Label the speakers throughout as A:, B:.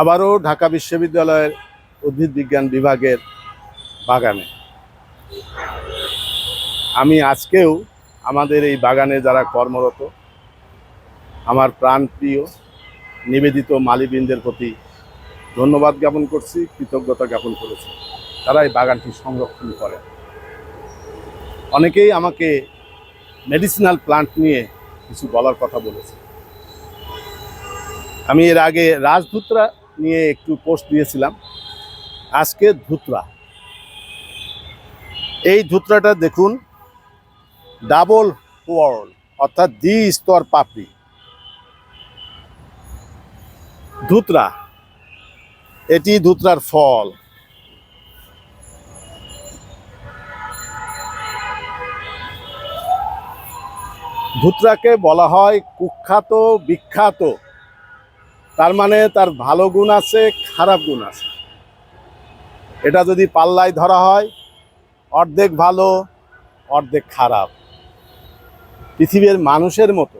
A: আবারও ঢাকা বিশ্ববিদ্যালয়ের উদ্ভিদ বিজ্ঞান বিভাগের বাগানে। আমি আজকেও আমাদের এই বাগানে যারা কর্মরত, আমার প্রাণপ্রিয়, নিবেদিত মালিবৃন্দের প্রতি ধন্যবাদ জ্ঞাপন করছি, কৃতজ্ঞতা জ্ঞাপন করেছি। তারা এই বাগানটি সংরক্ষণ করে। অনেকেই আমাকে মেডিসিনাল প্লান্ট নিয়ে কিছু বলার কথা বলেছে। আমি এর আগে রাজধুতরা নিয়ে একটু পোস্ট দিয়েছিলাম। আজকে ধুতরা। এই ধুতরাটা দেখুন ডাবল ওয়ার্ল অর্থাৎ দ্বি স্তর পাপড়ি। ধুতরা, এটি ধুতরার ফল। ধুতরাকে বলা হয় কুখ্যাত বিখ্যাত তার মানে তার ভালো গুণ আছে, খারাপ গুণ আছে। এটা যদি পাল্লায় ধরা হয়, অর্ধেক ভালো, অর্ধেক খারাপ। পৃথিবীর মানুষের মতো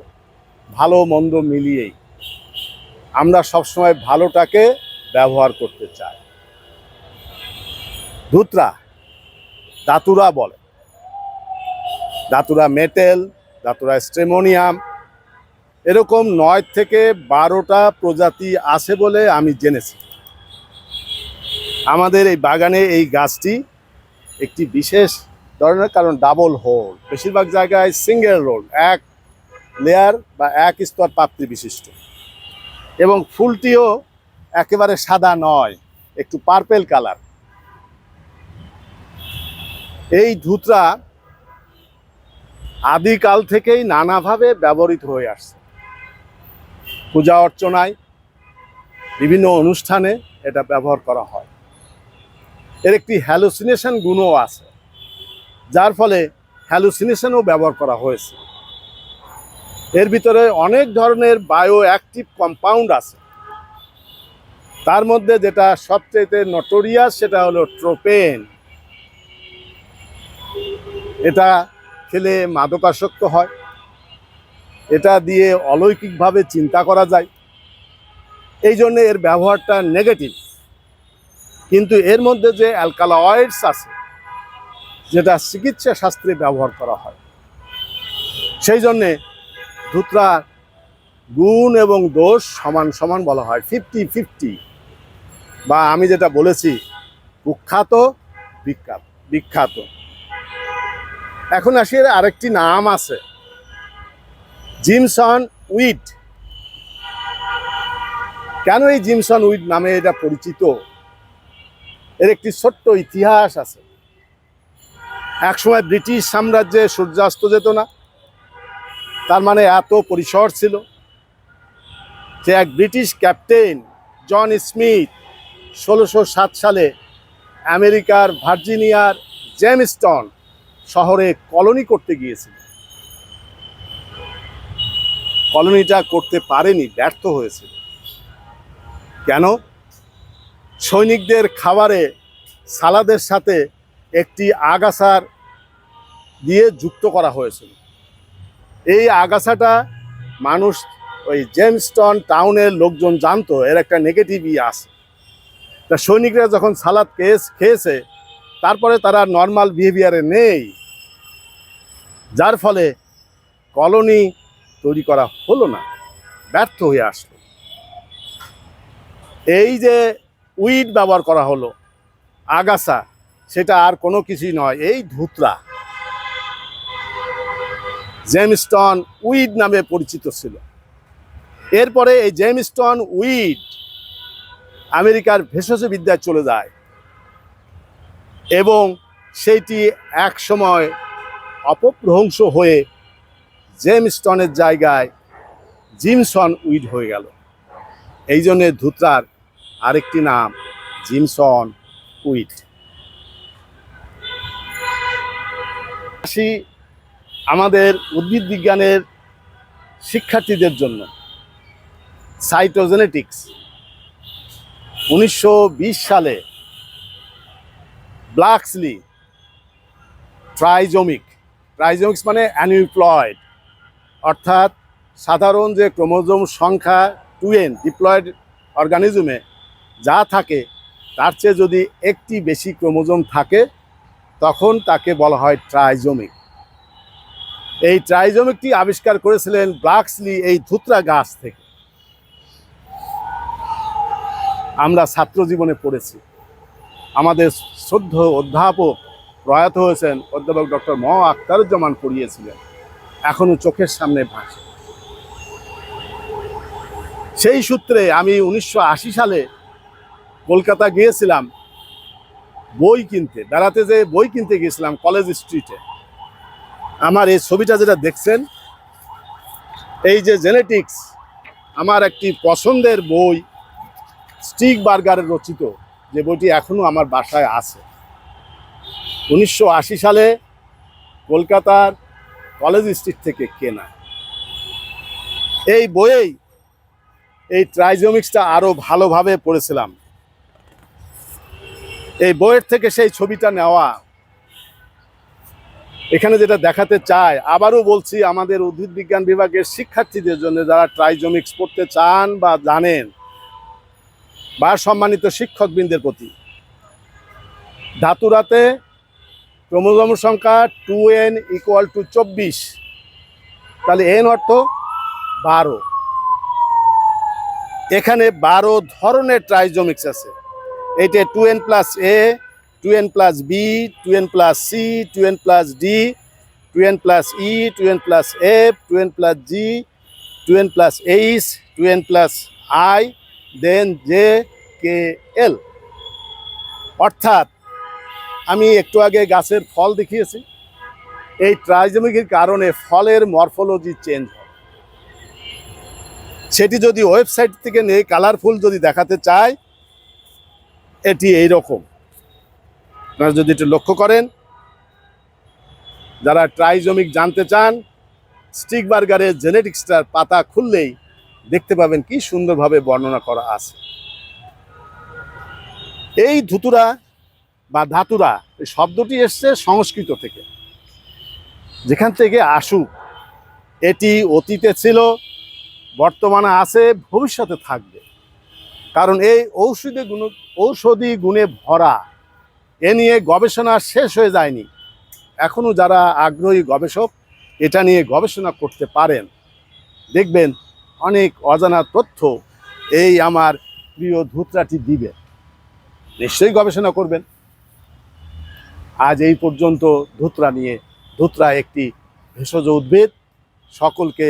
A: ভালো মন্দ মিলিয়েই আমরা সবসময় ভালোটাকে ব্যবহার করতে চাই। ধুতরা, দাতুরা বলে। দাতুরা মেটেল, দাতুরা স্ট্রেমোনিয়াম এরকম নয় থেকে বারোটা প্রজাতি আছে বলে আমি জেনেছি। আমাদের এই বাগানে এই গাছটি একটি বিশেষ ধরনের, কারণ ডাবল হোল। বেশিরভাগ জায়গায় সিঙ্গেল রোল এক লেয়ার বা এক স্তর পাপড়ি বিশিষ্ট। এবং ফুলটিও একেবারে সাদা নয়, একটু পার্পেল কালার। এই ধুতরা আদিকাল থেকেই নানাভাবে ব্যবহৃত হয়ে আসছে। পূজা অর্চনায় বিভিন্ন অনুষ্ঠানে এটা ব্যবহার করা হয়। এর একটি হ্যালুসিনেশন গুণও আছে, যার ফলে হ্যালুসিনেশনও ব্যবহার করা হয়েছে। এর ভিতরে অনেক ধরনের বায়ো অ্যাক্টিভ কম্পাউন্ড আছে। তার মধ্যে যেটা সবচেয়ে নটোরিয়াস সেটা হলো ট্রোপেন এটা খেলে মাদকাসক্ত হয় এটা দিয়ে অলৌকিকভাবে চিন্তা করা যায়। এই জন্য এর ব্যবহারটা নেগেটিভ কিন্তু এর মধ্যে যে অ্যালকালয়েডস আছে, যেটা চিকিৎসা শাস্ত্রে ব্যবহার করা হয়, সেই জন্যে ধুতরার গুণ এবং দোষ সমান সমান বলা হয় ফিফটি ফিফটি বা আমি যেটা বলেছি, কুখ্যাত, বিখ্যাত বিখ্যাত। এখন আসি আরেকটি নাম আছে। Jimson weed. কেন এই জিমসন উইড নামে এটা পরিচিত? এর একটি ছোট্ট ইতিহাস আছে। একসময় ব্রিটিশ সাম্রাজ্যে সূর্যাস্ত যেত না। তার মানে এত পরিসর ছিল যে এক ব্রিটিশ ক্যাপ্টেন জন স্মিথ ষোলোশো সাত সালে আমেরিকার ভার্জিনিয়ার জেমস্টন শহরে কলোনি করতে গিয়েছিল কলোনিটা করতে পারেনি, ব্যর্থ হয়েছিল কেন? সৈনিকদের খাবারে, সালাদের সাথে একটি আগাছার দিয়ে যুক্ত করা হয়েছিল। এই আগাছাটা মানুষ ওই জেমস্টন টাউনের লোকজন জানতো, এর একটা নেগেটিভ ইয়ে আছে। তা সৈনিকরা যখন সালাদ কেস খেয়েছে, তারপরে তারা নর্মাল বিহেভিয়ারে নেই। যার ফলে কলোনি তৈরি করা হলো না, ব্যর্থ হয়ে আসলো। এই যে উইড ব্যবহার করা হলো, আগাছা, সেটা আর কোনো কিছুই নয়, এই ধুতরা। জেমস্টন উইড নামে পরিচিত ছিল। এরপরে এই জেমস্টন উইড আমেরিকার ভেষজ বিদ্যায় চলে যায় এবং সেইটি এক সময় অপভ্রংশ হয়ে জেমস্টনের জায়গায় জিমসন উইড হয়ে গেল। এই জন্যে ধুতরার আরেকটি নাম, জিমসন উইড। আসি আমাদের উদ্ভিদ বিজ্ঞানের শিক্ষার্থীদের জন্য। সাইটোজেনেটিক্স। উনিশশো বিশ সালে ব্লাক্সলি ট্রাইজোমিক। ট্রাইজোমিক্স মানে অ্যানিউপ্লয়েড অর্থাৎ সাধারণ যে ক্রোমোজোম সংখ্যা টুয়েন ডিপ্লয়েড অর্গানিজমে যা থাকে, তার চেয়ে যদি একটি বেশি ক্রোমোজোম থাকে, তখন তাকে বলা হয় ট্রাইজোমিক। এই ট্রাইজোমিকটি আবিষ্কার করেছিলেন ব্রাক্সলি এই ধুতরা গাছ থেকে। আমরা ছাত্র জীবনে পড়েছি। আমাদের শ্রদ্ধ অধ্যাপক প্রয়াত হয়েছেন অধ্যাপক ডক্টর ম আখতারুজ্জামান পড়িয়েছিলেন। এখনও চোখের সামনে ভাসে। সেই সূত্রে আমি উনিশশো আশি সালে কলকাতা গিয়েছিলাম, বই কিনতে, বেড়াতে যে বই কিনতে গিয়েছিলাম কলেজ স্ট্রিটে। আমার এই ছবিটা যেটা দেখছেন, এই যে জেনেটিক্স, আমার একটি পছন্দের বই, স্টিক বার্গারের রচিত, যে বইটি এখনও আমার বাসায় আছে। উনিশশো আশি সালে কলকাতার কলেজ স্ট্রিট থেকে কেনা। এই বইয়েই এই ট্রাইজোমিক্সটা আরও ভালোভাবে পড়েছিলাম। এই বইয়ের থেকে সেই ছবিটা নেওয়া। এখানে যেটা দেখাতে চায় আবারও বলছি, আমাদের উদ্ভিদ বিজ্ঞান বিভাগের শিক্ষার্থীদের জন্য যারা ট্রাইজোমিক্স পড়তে চান বা জানেন, বা সম্মানিত শিক্ষকবৃন্দের প্রতি। ধাতুরাতে ক্রোমোজোম সংখ্যা টু এন ইকুয়াল টু চব্বিশ তাহলে এন অর্থ বারো এখানে বারো ধরনের ট্রাইজোমিক্স আছে এইটা two N plus A two N plus B two N plus C two N plus D two N plus E two N plus F two N plus G two N plus H two N plus I then J K L অর্থাৎ আমি একটু আগে গাছের ফল দেখিয়েছি। এই ট্রাইজমিকের কারণে ফলের morphology change হয়। সেটি যদি ওয়েবসাইট থেকে নেই কালারফুল যদি দেখাতে চায় এটি এই রকম আপনারা যদি একটু লক্ষ্য করেন, যারা ট্রাইজমিক জানতে চান স্টিক বার্গারের জেনেটিক্সটার পাতা খুললেই দেখতে পাবেন কি সুন্দরভাবে বর্ণনা করা আছে। এই ধুতুরা বা ধাতুরা, এই শব্দটি এসছে সংস্কৃত থেকে। যেখান থেকে আসুক, এটি অতীতে ছিল, বর্তমানে আছে, ভবিষ্যতে থাকবে। কারণ এই ঔষধি গুণ, ঔষধি গুণে ভরা, এ নিয়ে গবেষণা শেষ হয়ে যায়নি। এখনও যারা আগ্রহী গবেষক, এটা নিয়ে গবেষণা করতে পারেন। দেখবেন অনেক অজানা তথ্য এই আমার প্রিয় ধুতরাটি দিবে। নিশ্চয়ই গবেষণা করবেন। আজ এই পর্যন্ত ধুতরা নিয়ে, ধুতরা একটি ভেষজ উদ্ভিদ। সকলকে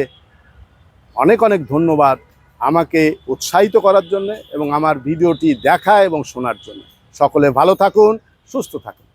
A: অনেক অনেক ধন্যবাদ আমাকে উৎসাহিত করার জন্য এবং আমার ভিডিওটি দেখা এবং শোনার জন্য। সকলে ভালো থাকুন, সুস্থ থাকুন।